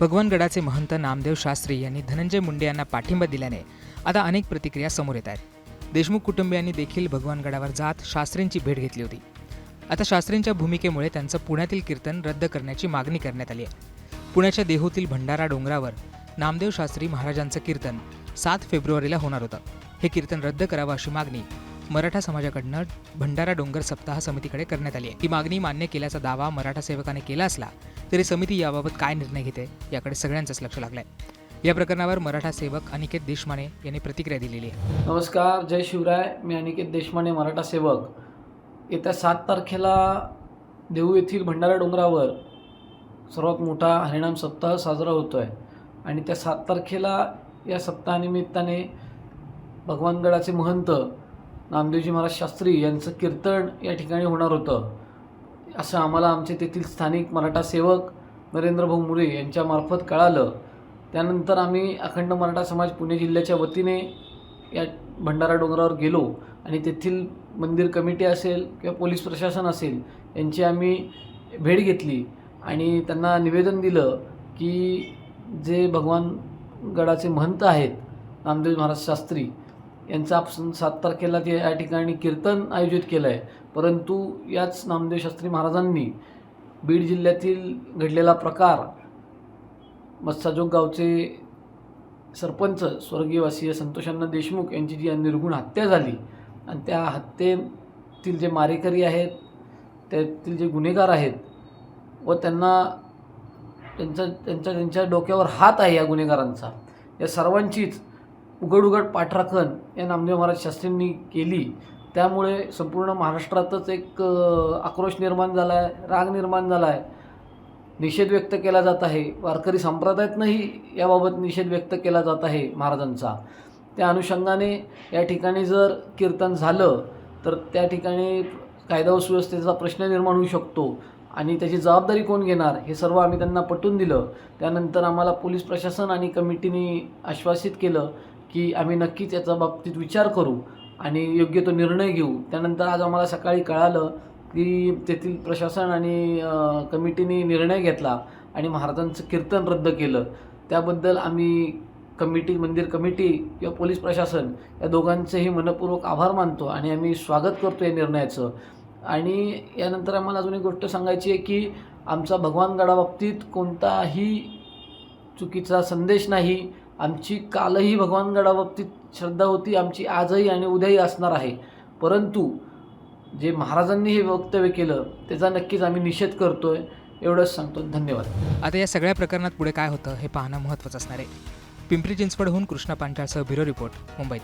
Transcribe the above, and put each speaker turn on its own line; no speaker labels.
भगवानगडाचे महंत नामदेव शास्त्री यांनी धनंजय मुंडे यांना पाठिंबा दिल्याने आता अनेक प्रतिक्रिया समोर येत आहेत. देशमुख कुटुंबियांनी देखील भगवानगडावर जात शास्त्रींची भेट घेतली होती. आता शास्त्रींच्या भूमिकेमुळे त्यांचं पुण्यातील कीर्तन रद्द करण्याची मागणी करण्यात आली आहे. पुण्याच्या देहूतील भंडारा डोंगरावर नामदेव शास्त्री महाराजांचं कीर्तन सात फेब्रुवारीला होणार होतं. हे कीर्तन रद्द करावं अशी मागणी मराठा समाजाकडनं भंडारा डोंगर सप्ताह समितीकडे करण्यात आली आहे. ही मागणी मान्य केल्याचा दावा मराठा सेवकाने केला असला तरी समिती याबाबत काय निर्णय घेते याकडे सगळ्यांचंच लक्ष लागलंय. या प्रकरणावर मराठा सेवक अनिकेत देशमाने यांनी प्रतिक्रिया दिलेली आहे.
नमस्कार जय शिवराय. मी अनिकेत देशमाने मराठा सेवक. येत्या सात तारखेला देऊ येथील भंडारा डोंगरावर सर्वात मोठा हरिणाम सप्ताह साजरा होतो आहे आणि त्या सात तारखेला या सप्ताहानिमित्ताने भगवानगडाचे महंत नामदेवजी महाराज शास्त्री यांचं कीर्तन या ठिकाणी होणार होतं. असं आम्हाला आमचे तेथील स्थानिक मराठा सेवक नरेंद्र भाऊ मुरे यांच्यामार्फत कळालं. त्यानंतर आम्ही अखंड मराठा समाज पुणे जिल्ह्याच्या वतीने या भंडारा डोंगरावर गेलो आणि तेथील मंदिर कमिटी असेल किंवा पोलीस प्रशासन असेल यांची आम्ही भेट घेतली आणि त्यांना निवेदन दिलं की जे भगवान गडाचे महंत आहेत नामदेव महाराज शास्त्री यांचं आपण सात तारखेला ते या ठिकाणी कीर्तन आयोजित केलं आहे परंतु याच नामदेव शास्त्री महाराजांनी बीड जिल्ह्यातील घडलेला प्रकार मत्साजोग गावचे सरपंच स्वर्गीयवासीय संतोषांना देशमुख यांची जी निर्गुण हत्या झाली आणि त्या हत्येतील जे मारेकरी आहेत त्यातील जे गुन्हेगार आहेत व त्यांना त्यांचा त्यांच्या त्यांच्या डोक्यावर हात आहे या गुन्हेगारांचा. या सर्वांचीच उघड उघड पाठराखण या नामदेव महाराज शास्त्रींनी केली. त्यामुळे संपूर्ण महाराष्ट्रातच एक आक्रोश निर्माण झाला आहे राग निर्माण झाला आहे निषेध व्यक्त केला जात आहे. वारकरी संप्रदायातनंही याबाबत निषेध व्यक्त केला जात आहे महाराजांचा. त्या अनुषंगाने या ठिकाणी जर कीर्तन झालं तर त्या ठिकाणी कायदा व सुव्यवस्थेचा प्रश्न निर्माण होऊ शकतो आणि त्याची जबाबदारी कोण घेणार हे सर्व आम्ही त्यांना पटवून दिलं. त्यानंतर आम्हाला पोलीस प्रशासन आणि कमिटीने आश्वासित केलं की आम्ही नक्कीच याचा बाबतीत विचार करू आणि योग्य तो निर्णय घेऊ. त्यानंतर आज आम्हाला सकाळी कळालं की तेथील प्रशासन आणि कमिटीने निर्णय घेतला आणि महाराजांचं कीर्तन रद्द केलं. त्याबद्दल आम्ही कमिटी मंदिर कमिटी किंवा पोलीस प्रशासन या दोघांचेही मनपूर्वक आभार मानतो आणि आम्ही स्वागत करतो या निर्णयाचं. आणि यानंतर आम्हाला अजून एक गोष्ट सांगायची आहे की आमचा भगवानगडाबाबतीत कोणताही चुकीचा संदेश नाही. आमची कालही भगवानगडाबाबतीत श्रद्धा होती आमची आजही आणि उद्याही असणार आहे. परंतु जे महाराजांनी हे वक्तव्य केलं त्याचा नक्कीच आम्ही निषेध करतो आहे एवढंच सांगतो. धन्यवाद.
आता या सगळ्या प्रकरणात पुढे काय होतं हे पाहणं महत्त्वाचं असणार आहे. पिंपरी चिंचवडहून कृष्णा पांचाळसह ब्युरो रिपोर्ट मुंबईत